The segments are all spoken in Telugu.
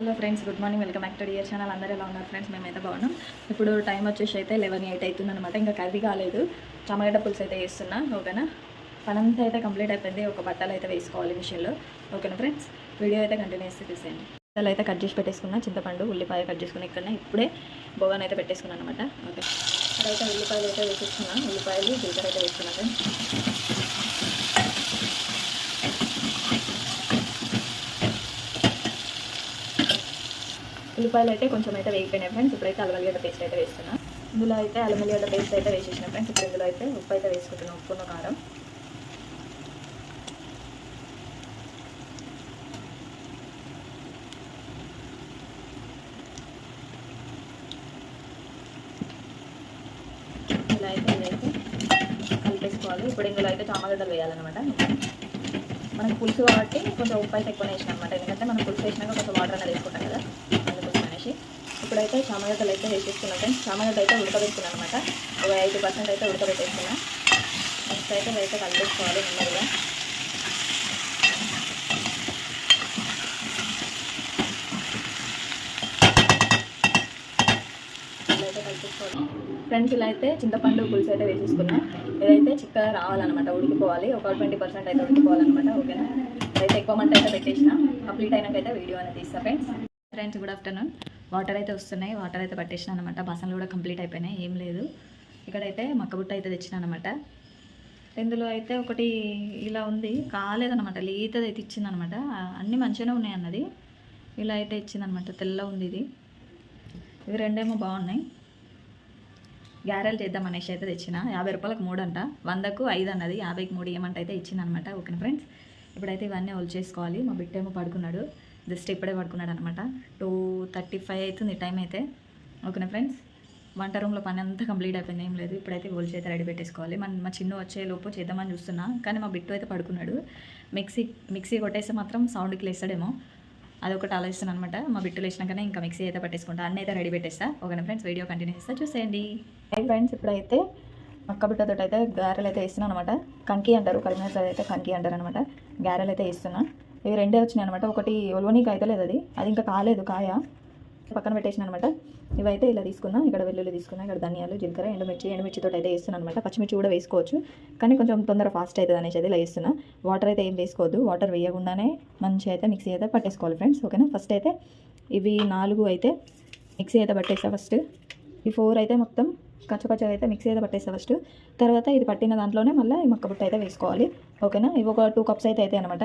Hello friends good morning. Welcome back to dear channel. అందరూ ఎలా ఉన్నారు ఫ్రెండ్స్? మేమైతే బాగున్నాం. ఇప్పుడు టైం వచ్చేసి అయితే లెవెన్ ఎయిట్ అవుతుంది అనమాట ఇంకా కర్రీ కాలేదు. టమాటా పులుసు అయితే వేస్తున్నా ఓకేనా? పనంతా అయితే కంప్లీట్ అయిపోయింది. ఒక బట్టలు అయితే వేసుకోవాలి మిషన్లో. ఓకేనా ఫ్రెండ్స్? వీడియో అయితే కంటిన్యూ చేసి తీసేయండి. బట్టలు అయితే కట్ చేసి పెట్టేసుకున్నా చింతపండు ఉల్లిపాయ కట్ చేసుకుని ఇక్కడ ఇప్పుడే బోగాన్ అయితే పెట్టేసుకున్నాను అనమాట ఓకే. అక్కడైతే ఉల్లిపాయలు అయితే వేసేసుకున్నాను ఉల్లిపాయలు జీలకర్ర అయితే వేసుకున్నాను ఉల్లిపాయలు అయితే కొంచెం అయితే వేగిపోయినాయి ఫ్రెండ్స్ ఇప్పుడైతే అల్లగడ్డ పేస్ట్ అయితే వేస్తున్నా. ఇందులో అయితే అలమల్లిగడ్డ పేస్ట్ అయితే వేసేసిన ఫ్రెండ్స్ ఇప్పుడు ఇందులో అయితే ఉప్పు అయితే వేసుకుంటున్నాం ఉప్పున్న కారం. ఇలా అయితే ఇదైతే కలిపేసుకోవాలి. ఇప్పుడు ఇందులో అయితే చామగడ్డలు వేయాలన్నమాట. మనకు పులుసు కాబట్టి కొంచెం ఉప్పు అయితే ఎక్కువ వేసిన అనమాట ఎందుకంటే మనం పులుసు వేసినాక కొంచెం వాటర్ అనేది వేసుకుంటాం కదా. ఇప్పుడైతే చామగడ్డలు అయితే వేసేసుకున్నాం ఫ్రెండ్స్. చామగడ్డ అయితే ఉడకబెట్టుకున్నాను అనమాట ఒక ఐదు పర్సెంట్ అయితే ఉడకబెట్టేసుకున్నా. నెక్స్ట్ అయితే అయితే కలిపేసుకోవాలి నెమ్మదిగా. ఇలా అయితే కలిపేసుకోవాలి. ఫ్రెండ్స్ ఇలా అయితే చింతపండు పులుసు అయితే వేసేసుకున్నా. ఇదైతే చిక్కగా రావాలన్నమాట ఉడికిపోవాలి. ఒక ట్వంటీ పర్సెంట్ అయితే ఉడికిపోవాలన్నమాట ఓకేనా? ఇదైతే ఎక్కువ మంట అయితే పెట్టేసిన. కంప్లీట్ అయినాకైతే వీడియో అనేది తీస్తా friends. Friends good afternoon. Water అయితే వస్తున్నాయి వాటర్ అయితే పట్టేసిన అనమాట బాసనలు కూడా కంప్లీట్ అయిపోయినాయి ఏం లేదు. ఇక్కడైతే మక్కబుట్ట అయితే తెచ్చిన అనమాట ఇందులో అయితే ఒకటి ఇలా ఉంది కాలేదనమాట లేతది అయితే ఇచ్చిందనమాట అన్నీ మంచిగానే ఉన్నాయి అన్నది ఇలా అయితే ఇచ్చిందనమాట తెల్ల ఉంది ఇది. ఇవి రెండేమో బాగున్నాయి. గ్యారెలు చేద్దాం అనేసి అయితే తెచ్చిన. యాభై రూపాయలకు మూడు అంట వందకు ఐదు అన్నది యాభైకి మూడు ఏమంట అయితే ఇచ్చిందనమాట ఓకే ఫ్రెండ్స్? ఇప్పుడైతే ఇవన్నీ ఒల్ చేసుకోవాలి. మా బిట్టేమో పడుకున్నాడు. జస్ట్ ఇప్పుడే పడుకున్నాడు అనమాట టూ థర్టీ ఫైవ్ అవుతుంది టైం అయితే. ఓకేనా ఫ్రెండ్స్? వంట రూమ్లో పని అంతా కంప్లీట్ అయిపోయింది. ఏం లేదు. ఇప్పుడైతే గోల్స్ అయితే రెడీ పెట్టేసుకోవాలి. మన మా చిన్న వచ్చే లోపు చేద్దామని చూస్తున్నా. కానీ మా బిట్టు అయితే పడుకున్నాడు. మిక్సీ మిక్సీ కొట్టేస్తే మాత్రం సౌండ్కి లేస్తాడేమో. అదొకటి ఆలోచిస్తాను అనమాట మా బిట్టు లేచినాకనే ఇంకా మిక్సీ అయితే పట్టేసుకుంటా. అన్నీ అయితే రెడీ పెట్టేస్తా. ఓకేనా ఫ్రెండ్స్? వీడియో కంటిన్యూ చేస్తా. చూసేయండి. ఫ్రెండ్స్ ఇప్పుడైతే అక్క బిడ్డతో అయితే గారెలు అయితే వేస్తున్నాను అనమాట. కంకి అంటారు కరీంనగర్ అయితే కంకి అంటారు అనమాట గారెలు అయితే వేస్తున్నా. ఇవి రెండే వచ్చినాయి అనమాట ఒకటి ఒలోనీకి అయితే లేదు అది. అది ఇంకా కాలేదు కాయ. పక్కన పెట్టేసిన అనమాట. ఇవైతే ఇలా తీసుకున్నా ఇక్కడ వెల్లుల్లి తీసుకున్నా ఇక్కడ ధనియాలు జీలకర్ర ఎండుమిర్చి ఎండుమిర్చితో అయితే వేస్తున్నాను అనమాట. పచ్చిమిర్చి కూడా వేసుకోవచ్చు. కానీ కొంచెం తొందర ఫాస్ట్ అవుతుంది అనేసి అయితే ఇలా వేస్తున్నా. వాటర్ అయితే ఏం వేసుకోవద్దు. వాటర్ వేయకుండానే మంచిగా అయితే మిక్సీ అయితే పట్టేసుకోవాలి ఫ్రెండ్స్ ఓకేనా? ఫస్ట్ అయితే ఇవి నాలుగు అయితే మిక్సీ అయితే పట్టేస్తా ఫస్ట్ ఈ ఫోర్ అయితే మొత్తం కచ్చపచ్చగా అయితే మిక్సీ అయితే పట్టేస్తా ఫస్ట్ తర్వాత ఇది పట్టిన దాంట్లోనే మళ్ళీ ఈ మక్క బుట్ట అయితే వేసుకోవాలి. ఓకేనా? ఇవి ఒక టూ కప్స్ అయితే అవుతాయి అనమాట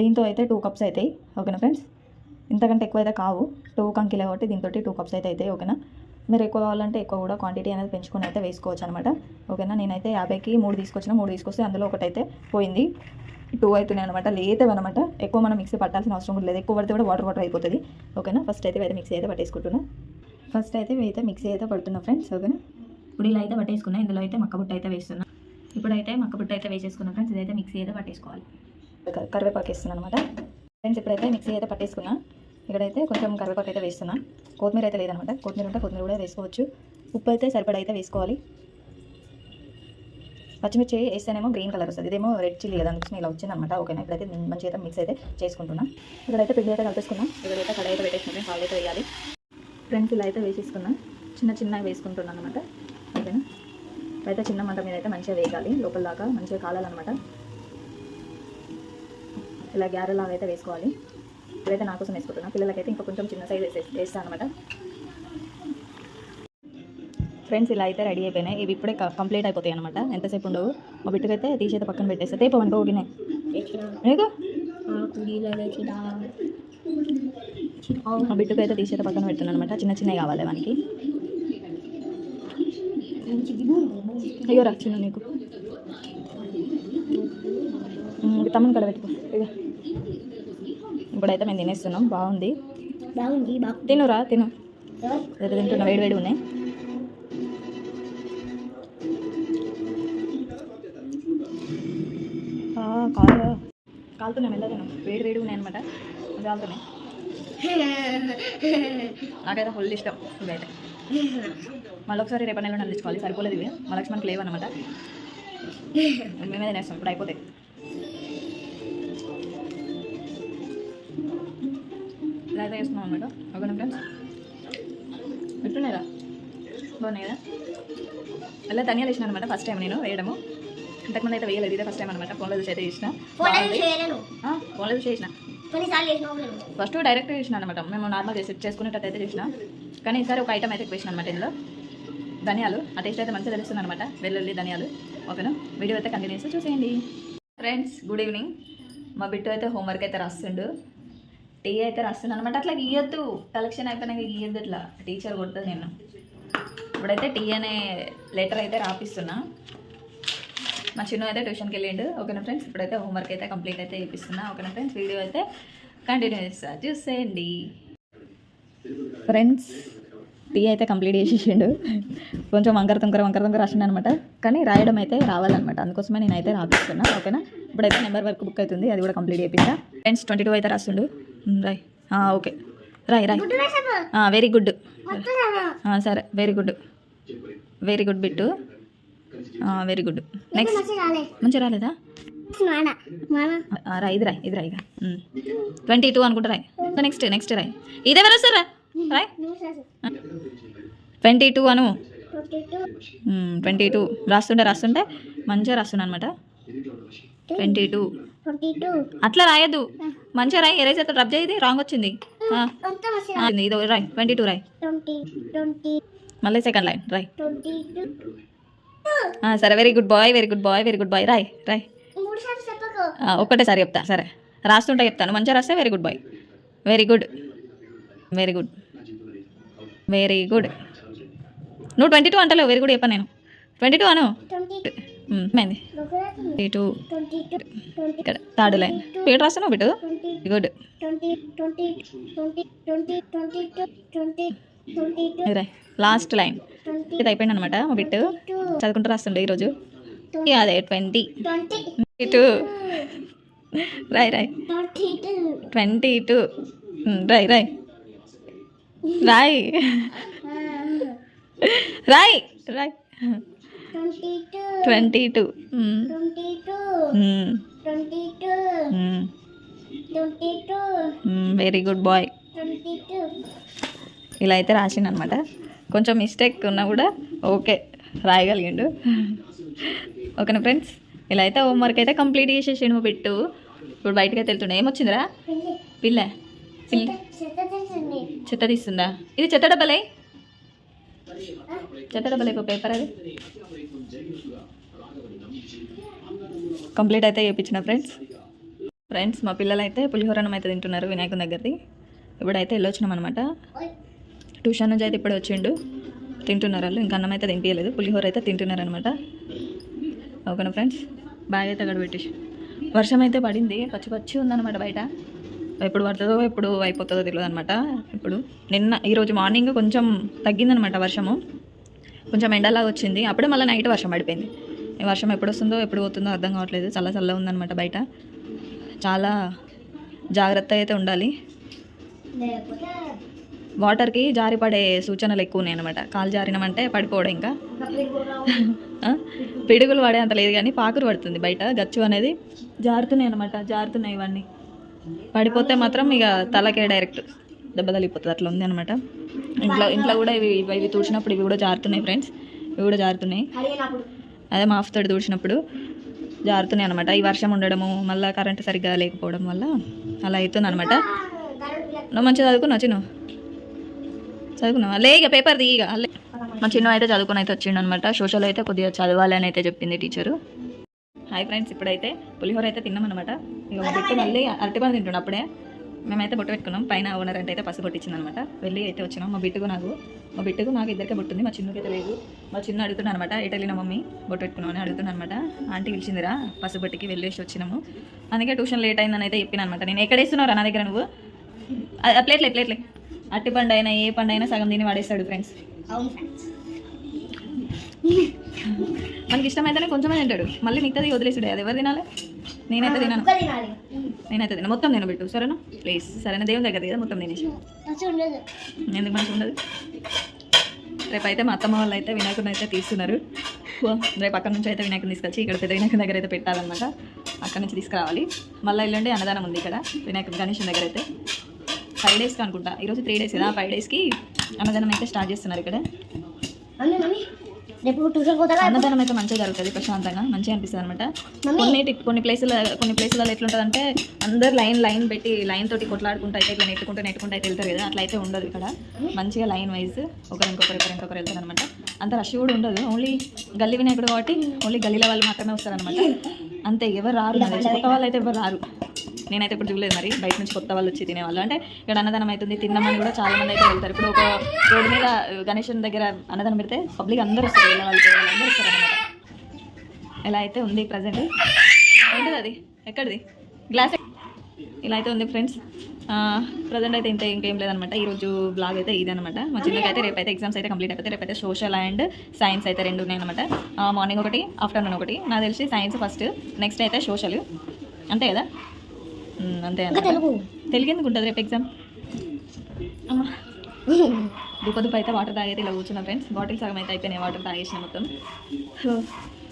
దీంతో అయితే టూ కప్స్ అవుతాయి. ఓకేనా ఫ్రెండ్స్ ఇంతకంటే ఎక్కువ అయితే కావు. టూ కంకిలే కాబట్టి దీంతో టూ కప్స్ అయితే అవుతాయి. ఓకేనా? మీరు ఎక్కువ కావాలంటే ఎక్కువ కూడా క్వాంటిటీ అనేది పెంచుకొని అయితే వేసుకోవచ్చు అనమాట ఓకేనా? నేనైతే యాభైకి మూడు తీసుకొచ్చిన. మూడు తీసుకొస్తే అందులో ఒకటైతే పోయింది. టూ అవుతున్నాయి అనమాట లేతవి అనమాట ఎక్కువ మనం మిక్సీ పట్టాల్సిన అవసరం కూడా లేదు. ఎక్కువ పడితే కూడా వాటర్ వాటర్ అయిపోతుంది. ఓకేనా? ఫస్ట్ అయితే అయితే మిక్సీ అయితే పట్టేసుకుంటున్నా. ఫస్ట్ అయితే అయితే మిక్సీ అయితే పడుతున్నా ఫ్రెండ్స్ ఓకేనా? ఇప్పుడు ఇలా అయితే పట్టేసుకున్నా ఇందులో అయితే మక్క బుట్ట అయితే వేస్తున్నా. ఇప్పుడైతే మక్క బుట్ట అయితే వేసేసుకున్నా ఫ్రెండ్స్ ఇదైతే మిక్సీ అయితే పట్టేసుకోవాలి. కరివేపాకు వేస్తున్నాను అనమాట ఫ్రెండ్స్ ఇప్పుడైతే మిక్సీ అయితే పట్టేసుకున్నా. ఇక్కడైతే కొంచెం కరివేపాకు అయితే వేస్తున్నా. కొత్తిమీర అయితే లేదనమాట కొత్తిమీర ఉంటే కొత్తిమీర కూడా వేసుకోవచ్చు. ఉప్పు అయితే సరిపడా అయితే వేసుకోవాలి. పచ్చిమిర్చి వేస్తేనేమో గ్రీన్ కలర్ వస్తుంది. ఇదేమో రెడ్ చిల్లీ కదా అందుకోసం ఇలా వచ్చిందనమాట ఓకేనా? ఇప్పుడైతే మంచిగా అయితే మిక్స్ అయితే చేసుకుంటున్నా. ఇక్కడైతే పిండి అయితే కలిపేసుకున్నాం. ఇక్కడైతే కడాయి అయితే పెట్టేసుకుంటే హాల్ అయితే వేయాలి. ఫ్రెండ్స్ ఇలా అయితే వేసేసుకున్నా చిన్న చిన్నవి వేసుకుంటున్నాను అనమాట ఓకేనా? అయితే చిన్న మంట మీద అయితే మంచిగా వేయాలి లోపల దాకా మంచిగా కాలాలన్నమాట. ఇలా గ్యారెలాగా అయితే వేసుకోవాలి. ఇప్పుడైతే నా కోసం వేసుకుంటున్నా. పిల్లలకైతే ఇంకా కొంచెం చిన్న సైజ్ వేసే వేస్తాను అనమాట ఫ్రెండ్స్ ఇలా అయితే రెడీ అయిపోయినాయి. ఇవి ఇప్పుడే కంప్లీట్ అయిపోతాయి అనమాట ఎంతసేపు ఉండవు. మా బిడ్డకైతే తీసేత పక్కన పెట్టేస్తే. తేపవనుకో ఓగినే మా బిడ్డకు అయితే తీసేత పక్కన పెడుతున్నాను అనమాట చిన్న చిన్నవి కావాలి మనకి. అయ్యో రా చిన్న నీకు. తమ్ముని కడ పెట్టుకో. ఇక ఇప్పుడైతే మేము తినేస్తున్నాం. బాగుంది. బాగుంది బాగు తినురా తిను తింటున్నా వేడి వేడి ఉన్నాయి. ఆ, కాలు కాలుతున్నాయి మెల్ల తిను. వేడి వేడి ఉన్నాయి అనమాట కాలుతున్నాయి నాకైతే ఫుల్ ఇష్టం ఇవైతే మళ్ళీ ఒకసారి రేపటి నెలలో తెచ్చుకోవాలి. సరిపోలేదు ఇవి. మా లక్ష్మణ్కి లేవు అనమాట మేమే తినేస్తాం. ఇప్పుడు అయిపోతాయి. ఇలా అయితే వేసుకున్నాం అనమాట ఓకేనా ఫ్రెండ్స్ ఎట్టున్నాయిరా బాగున్నాయి కదా అలా ధనియాలు వేసిన అనమాట ఫస్ట్ టైం నేను వేయడము. ఇంతకుముందు అయితే వేయలేదు. ఇదే ఫస్ట్ టైం అనమాట ఫోన్లో చూసి అయితే చేసిన. ఫోన్లో చూసి చేసిన. ఫస్ట్ డైరెక్ట్ చేసిన అనమాట మేము నార్మల్ చేసి చేసుకునేటట్టు అయితే చేసిన. కానీ ఈసారి ఒక ఐటమ్ అయితే వేసిన అనమాట ఇందులో. ధనియాలు. ఆ టేస్ట్ అయితే మంచిగా తెలుస్తుంది అనమాట వెల్లుల్లి ధనియాలు. ఓకేనా? వీడియో అయితే కంటిన్యూస్ చూసేయండి. ఫ్రెండ్స్ గుడ్ ఈవినింగ్ మా బిట్టు అయితే హోంవర్క్ అయితే రాస్తుండు. టీ అయితే రాస్తుంది అనమాట అట్లా గీయొద్దు. కలెక్షన్ అయిపోయినాక గీయొద్దు ఇట్లా. టీచర్ కొడుతుంది నేను ఇప్పుడైతే టీ అనే లెటర్ అయితే రాపిస్తున్నా. మా చిన్న అయితే ట్యూషన్కి వెళ్ళిండు. ఓకేనా ఫ్రెండ్స్ ఇప్పుడైతే హోంవర్క్ అయితే కంప్లీట్ అయితే చేపిస్తున్నా. ఓకేనా ఫ్రెండ్స్ వీడియో అయితే కంటిన్యూ చేస్తా చూసేయండి. ఫ్రెండ్స్ టీ అయితే కంప్లీట్ చేసేసిండు. కొంచెం వంకర తుంకర వంకర తుంకర రాసిండు అనమాట. కానీ రాయడం అయితే రావాలన్నమాట. అందుకోసమే నేనైతే రాపిస్తున్నా. ఓకేనా? ఇప్పుడైతే నెంబర్ వర్క్ బుక్ అవుతుంది. అది కూడా కంప్లీట్ చేపిస్తా. ఫ్రెండ్స్ ట్వంటీ టూ అయితే రాస్తుండు. రాయ్. ఆ, ఓకే. రాయ్ రాయ్. వెరీ గుడ్ సరే. Very good very good Bittu. Very good next మంచిగా రాలేదా? రా ఇది రాయ్ ఇది రాయ్ ట్వంటీ టూ అనుకుంటా రాయ్. నెక్స్ట్ నెక్స్ట్ రాయ్. ఇదే ఎవరు వస్తారా రాయ్. ట్వంటీ టూ అను. ట్వంటీ టూ రాస్తుంటే రాస్తుంటే మంచిగా రాస్తున్నా అనమాట ట్వంటీ టూ అట్లా రాయద్దు. మంచిగా రాయ్ ఎరేజ్ అయితే రబ్ చేయది రాంగ్ వచ్చింది. ఇది రాయ్. ట్వంటీ టూ రాయ్ మళ్ళీ సెకండ్ లైన్ రాయ్. సరే very good boy very good boy very good boy Roy రాయ్. ఒక్కటేసారి చెప్తా సరే. రాస్తుంటే చెప్తాను. మంచిగా రాస్తే very good boy very good very good very good నువ్వు ట్వంటీ టూ అంటలేవు వెరీ గుడ్ చెప్పాను నేను. ట్వంటీ. టూ అను ట్వంటీ టూ ఇక్కడ థర్డ్ లైన్. పేరు బిట్టు ట్వంటీ. గుడ్ రాయ్ లాస్ట్ లైన్ ఇది అయిపోయింది అనమాట మా బిట్టు. టూ చదువుకుంటూ రాస్తుండే ఈరోజు. అదే ట్వంటీ ట్వంటీ టూ రాయ్ రాయ్. ట్వంటీ టూ రాయ్ రాయ్. రాయ్. రాయ్ Roy. Twenty two very good boy ఇలా అయితే రాసిండు అనమాట కొంచెం మిస్టేక్ ఉన్నా కూడా ఓకే రాయగలిగిండు. ఓకేనా ఫ్రెండ్స్ ఇలా అయితే హోంవర్క్ అయితే కంప్లీట్ చేసేసిండు మా బిట్టు. ఇప్పుడు బయటకి అయితే వెళ్తుండే. ఏమొచ్చిందిరా? పిల్ల. పిల్ల. చెత్త తీస్తుందా? ఇది చెత్త డబ్బలే? చెత్త డబ్బలే పేపర్ అది. కంప్లీట్ అయితే చేయించిన ఫ్రెండ్స్ ఫ్రెండ్స్ మా పిల్లలు అయితే పులిహోరణం అయితే తింటున్నారు వినాయకుని దగ్గరది. ఇప్పుడైతే వెళ్ళొచ్చినాం అనమాట ట్యూషన్ నుంచి అయితే ఇప్పుడు వచ్చిండు. తింటున్నారు వాళ్ళు. ఇంకా అన్నం అయితే తినిపించలేదు పులిహోర అయితే తింటున్నారు అనమాట ఓకేనా ఫ్రెండ్స్? బ్యాగ్ అయితే అక్కడ పెట్టేసి. వర్షం అయితే పడింది. పచ్చి పచ్చి ఉందన్నమాట బయట. ఎప్పుడు పడుతుందో ఎప్పుడు అయిపోతుందో తెలియదు అనమాట ఇప్పుడు నిన్న ఈరోజు మార్నింగ్ కొంచెం తగ్గిందనమాట వర్షము. కొంచెం ఎండలాగా వచ్చింది. అప్పుడే మళ్ళీ నైట్ వర్షం పడిపోయింది. వర్షం ఎప్పుడు వస్తుందో ఎప్పుడు పోతుందో అర్థం కావట్లేదు. చల్ల చల్ల ఉందనమాట బయట. చాలా జాగ్రత్త అయితే ఉండాలి. వాటర్కి జారి పడే సూచనలు ఎక్కువ ఉన్నాయి అనమాట కాలు జారినామంటే పడిపోవడం ఇంకా. పిడుగులు పడే అంత లేదు కానీ పాకురు పడుతుంది బయట. గచ్చు అనేది జారుతున్నాయి అనమాట జారుతున్నాయి ఇవన్నీ. పడిపోతే మాత్రం ఇక తలకే డైరెక్ట్ దెబ్బ తగిలిపోతుంది. అట్లా ఉంది అనమాట ఇంట్లో ఇంట్లో కూడా ఇవి ఇవి ఇవి తుడిచినప్పుడు ఇవి కూడా జారుతున్నాయి ఫ్రెండ్స్. ఇవి కూడా జారుతున్నాయి. అదే మాఫ్ తోడు తుడిచినప్పుడు జారుతున్నాయి అనమాట ఈ వర్షం ఉండడము మళ్ళీ కరెంట్ సరిగ్గా లేకపోవడం వల్ల అలా అవుతుంది అనమాట నువ్వు మంచిగా చదువుకున్నావు చిన్ను? చదువుకున్నావా? లే ఇక పేపర్ ది ఇక. మా చిన్న అయితే చదువుకుని అయితే వచ్చిండు అనమాట సోషల్ అయితే కొద్దిగా చదవాలి అని అయితే చెప్పింది టీచరు హాయ్ ఫ్రెండ్స్ ఇప్పుడైతే పులిహోర అయితే తిన్నాం అనమాట ఇక మా మళ్ళీ అరటిపండు తింటుండే అప్పుడే. మేమైతే బొట్టు పెట్టుకున్నాం. పైన ఓనర్ అంటే అయితే పసుపు కొట్టించింది అనమాట వెళ్ళి అయితే వచ్చినాం. మా బిట్టుకు నాకు మా బిట్టుకు నాకు ఇద్దరికే బొట్టుంది మా చిన్నకి అయితే లేదు. మా చిన్న అడుగుతున్నా అనమాట ఇటలీన మమ్మీ? బొట్టు పెట్టుకున్నాం అని అడుగుతున్నా అనమాట ఆంటీ పిలిచిందిరా పసుపు బొట్టికి వెళ్ళేసి వచ్చినాము. అందుకే ట్యూషన్ లేట్ అయిందని అయితే చెప్పిన అనమాట నేను ఎక్కడ వేస్తున్నారా నా దగ్గర నువ్వు? ప్లేట్లే ప్లేట్లే అట్టి పండు అయినా ఏ పండు అయినా సగం తిని వాడేస్తాడు ఫ్రెండ్స్ అవును ఫ్రెండ్స్ మనకి ఇష్టమైతేనే కొంచెమే తింటాడు. మళ్ళీ మిగతాది వదిలేసాడు అది ఎవరు తినాలి? నేనైతే తినాను. నేనైతే తిన మొత్తం తినబెట్టు సరేనా? ప్లీజ్ సరేనా? దేవుని దగ్గర కదా మొత్తం తినేసి. ఎందుకు మంచిగా ఉండదు? రేపు అయితే మా అత్తమ్మ వాళ్ళు అయితే వినాయకుడిని అయితే తీస్తున్నారు. రేపు అక్కడ నుంచి అయితే వినాయకుడిని తీసుకొచ్చి ఇక్కడ పెద్ద వినాయకుని దగ్గర అయితే పెట్టాలన్నమాట. అక్కడ నుంచి తీసుకురావాలి. మళ్ళీ ఎల్లుండి అన్నదానం ఉంది ఇక్కడ వినాయకుడి గణేష్ దగ్గర అయితే. ఫైవ్ డేస్కి అనుకుంటా. ఈరోజు త్రీ డేస్ కదా ఫైవ్ డేస్కి అన్నదానం అయితే స్టార్ట్ చేస్తున్నారు ఇక్కడ. రేపు ట్యూషన్ పోతారా అన్నదానం అయితే మంచిగా జరుగుతుంది ప్రశాంతంగా. మంచిగా అనిపిస్తుంది అనమాట. కొన్ని కొన్ని ప్లేసుల కొన్ని ప్లేసులలో ఎట్లుంటుంది అంటే అందరు లైన్ లైన్ పెట్టి లైన్ తోటి కొట్లాడుకుంటూ అయితే ఇట్లా నెట్టుకుంటూ నెట్టుకుంటూ అయితే వెళ్తారు కదా అట్లా అయితే ఉండదు ఇక్కడ. మంచిగా లైన్ వైజ్ ఒకరు ఇంకొకరు ఒకరు ఇంకొకరు వెళ్తారు అనమాట అంత రష్ కూడా ఉండదు. ఓన్లీ గల్లీ వినాయకుడు కాబట్టి ఓన్లీ గల్లీల వాళ్ళు మాత్రమే వస్తారనమాట అంతే ఎవరు రారు. కొత్త వాళ్ళు అయితే ఎవరు రారు. నేనైతే ఇప్పుడు చూడలేదు మరి. బయట నుంచి కొత్త వాళ్ళు వచ్చి తినేవాళ్ళు. అంటే ఇక్కడ అన్నదానం అవుతుంది తిన్నామని కూడా చాలా మంది అయితే వెళ్తారు. ఇప్పుడు ఒక రోడ్డు మీద గణేషన్ దగ్గర అన్నదానం పెడితే పబ్లిక్ అందరూ వస్తారు వాళ్ళు అందరూ వస్తారు అనమాట ఎలా అయితే ఉంది ప్రజెంట్ ఏంటది అది? ఎక్కడిది? గ్లాస్ ఇలా అయితే ఉంది ఫ్రెండ్స్ ప్రజెంట్ అయితే ఇంత ఇంకేం లేదనమాట ఈరోజు బ్లాగ్ అయితే ఇది అనమాట మా చిన్నకి అయితే రేపైతే ఎగ్జామ్స్ అయితే కంప్లీట్ అయిపోతే రేపైతే సోషల్ అండ్ సైన్స్ అయితే రెండు ఉన్నాయన్నమాట మార్నింగ్ ఒకటి ఆఫ్టర్నూన్ ఒకటి. నాకు తెలిసి సైన్స్ ఫస్ట్ నెక్స్ట్ అయితే సోషల్ అంతే కదా? అంతే. తెలుగు తెలుగు. ఎందుకు ఉంటుంది రేపు ఎగ్జామ్ దుప్ప దుప్ప అయితే వాటర్ తాగైతే ఇలా కూర్చున్నా ఫ్రెండ్స్ బాటిల్ సగం అయితే అయిపోయినాయి వాటర్ తాగేసిన మొత్తం.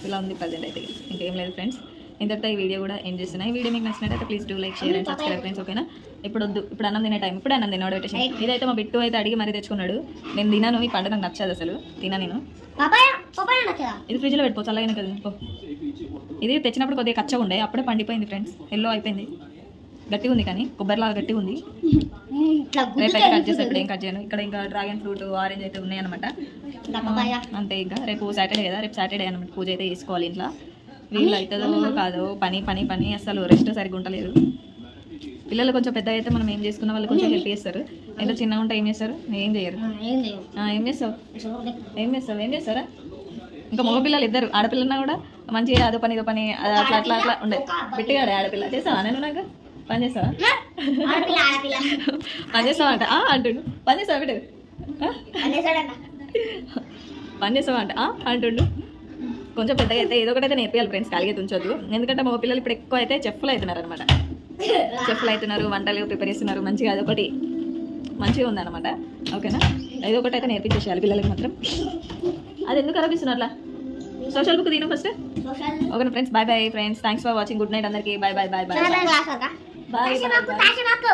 ఇలా ఉంది ప్రజెంట్ అయితే. ఇంకేం లేదు ఫ్రెండ్స్ ఇంతటితో ఈ వీడియో కూడా ఏం చేస్తున్నాయి ఈ వీడియో మీకు నచ్చినట్టయితే please do like share and subscribe friends ఓకేనా ఇప్పుడు వద్దు ఇప్పుడు అన్నం తినే టైం ఇప్పుడు అన్నం తిన్నాడు పెట్టేసి ఇదైతే మా బిట్టు అయితే అడిగి మరీ తెచ్చుకున్నాడు. నేను తినాను ఈ పంట నాకు నచ్చదు అసలు. తినా నేను. ఇది ఫ్రిడ్జ్లో పెట్టుకో చల్లగానే కదా పో. ఇది తెచ్చినప్పుడు కొద్దిగా కచ్చగా ఉండే అప్పుడే పండిపోయింది ఫ్రెండ్స్ ఎల్లో అయిపోయింది. గట్టిగా ఉంది కానీ కొబ్బరిలాగా గట్టిగా ఉంది. రేపు అయితే కట్ చేస్తే ఇప్పుడు ఏం కట్ చేయను. ఇక్కడ ఇంకా డ్రాగన్ ఫ్రూట్ ఆరెంజ్ అయితే ఉన్నాయి అనమాట అంతే ఇంకా. రేపు సాటర్డే కదా. రేపు సాటర్డే అనమాట పూజ అయితే చేసుకోవాలి ఇంట్లో. వీళ్ళు అవుతుందో కాదో పని పని పని. అసలు రెస్ట్ సరిగ్గా ఉండలేదు. పిల్లలు కొంచెం పెద్దగా అయితే మనం ఏం చేసుకున్న వాళ్ళు కొంచెం హెల్ప్ చేస్తారు. ఎంత చిన్నగా ఉంటే ఏం చేస్తారు? ఏం చేయరు. ఏం చేస్తావు? ఏం చేస్తావు? ఏం చేస్తారా? ఇంకా మగ పిల్లలు ఇద్దరు. ఆడపిల్లన్నా కూడా మంచిగా అదో పని ఇదో పని అట్లా అట్లా అట్లా ఉండే. బిట్టుగాడే ఆడపిల్ల. చేస్తావా? నేను నాకు? పని చేస్తావా పని చేస్తావా అంట. ఆ, అంటుండు. పని చేస్తావా బిడ్డ పని చేస్తావా అంట. ఆ, అంటుండు. కొంచెం పెద్దగా అయితే ఏదో ఒకటి అయితే నేర్పియాలి ఫ్రెండ్స్ కలిగి ఉంచొద్దు. ఎందుకంటే మగ పిల్లలు ఇప్పుడు ఎక్కువ అయితే చెఫ్లు అవుతున్నారు అనమాట చెఫ్లు అవుతున్నారు వంటలు ప్రిపేర్ చేస్తున్నారు మంచిగా అదొకటి మంచిగా ఉందన్నమాట. ఓకేనా? ఏదో ఒకటి అయితే నేర్పించేసేయాలి పిల్లలకి మాత్రం. అది ఎందుకు అనిపిస్తున్నారు సోషల్ బుక్ తిను first okay friends bye bye friends thanks for watching good night అందరికీ. Bye bye bye bye class అక్క